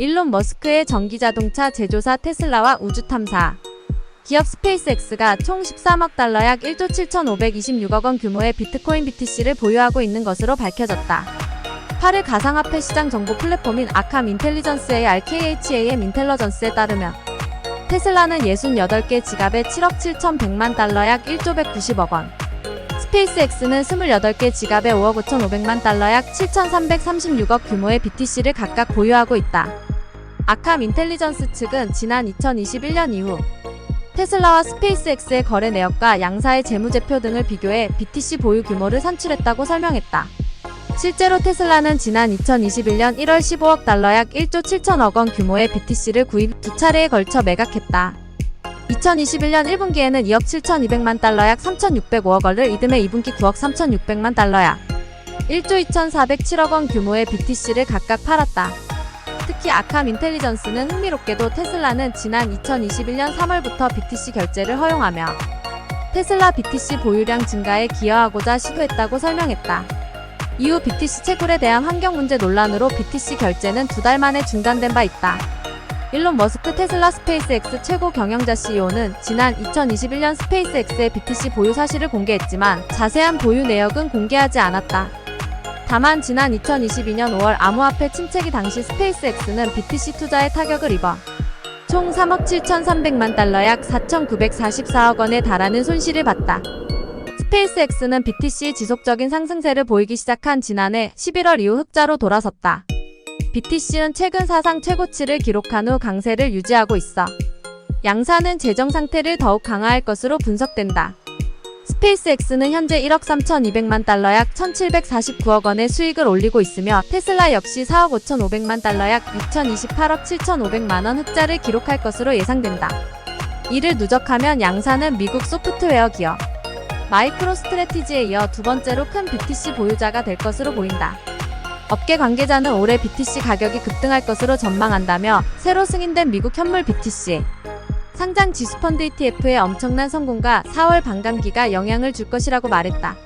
일론 머스크의 전기자동차 제조사 테슬라와 우주탐사 기업 스페이스X가 총 13억 달러 약 1조 7,526억 원 규모의 비트코인 BTC를 보유하고 있는 것으로 밝혀졌다. 8일 가상화폐 시장 정보 플랫폼인 아캄 인텔리전스의 RKHAM 인텔러전스에 따르면 테슬라는 68개 지갑에 7억 7,100만 달러 약 1조 190억 원, 스페이스X는 28개 지갑에 5억 5,500만 달러 약 7,336억 규모의 BTC를 각각 보유하고 있다. 아캄 인텔리전스 측은 지난 2021년 이후 테슬라와 스페이스X의 거래 내역과 양사의 재무제표 등을 비교해 BTC 보유 규모를 산출했다고 설명했다. 실제로 테슬라는 지난 2021년 1월 15억 달러 약 1조 7천억 원 규모의 BTC를 구입 두 차례에 걸쳐 매각했다. 2021년 1분기에는 2억 7,200만 달러 약 3,605억 원을 이듬해 2분기 9억 3,600만 달러 약 1조 2,407억 원 규모의 BTC를 각각 팔았다. 특히 아캄 인텔리전스는 흥미롭게도 테슬라는 지난 2021년 3월부터 BTC 결제를 허용하며 테슬라 BTC 보유량 증가에 기여하고자 시도했다고 설명했다. 이후 BTC 채굴에 대한 환경 문제 논란으로 BTC 결제는 두 달 만에 중단된 바 있다. 일론 머스크 테슬라 스페이스X 최고 경영자 CEO는 지난 2021년 스페이스X의 BTC 보유 사실을 공개했지만 자세한 보유 내역은 공개하지 않았다. 다만 지난 2022년 5월 암호화폐 침체기 당시 스페이스X는 BTC 투자에 타격을 입어 총 3억 7,300만 달러 약 4,944억 원에 달하는 손실을 봤다. 스페이스X는 BTC 지속적인 상승세를 보이기 시작한 지난해 11월 이후 흑자로 돌아섰다. BTC는 최근 사상 최고치를 기록한 후 강세를 유지하고 있어 양사는 재정 상태를 더욱 강화할 것으로 분석된다. 스페이스X는 현재 1억 3,200만 달러 약 1,749억 원의 수익을 올리고 있으며 테슬라 역시 4억 5,500만 달러 약 6,028억 7,500만 원 흑자를 기록할 것으로 예상된다. 이를 누적하면 양사는 미국 소프트웨어 기업 마이크로 스트레티지에 이어 두 번째로 큰 BTC 보유자가 될 것으로 보인다. 업계 관계자는 올해 BTC 가격이 급등할 것으로 전망한다며 새로 승인된 미국 현물 BTC 상장 지수펀드 ETF의 엄청난 성공과 4월 반감기가 영향을 줄 것이라고 말했다.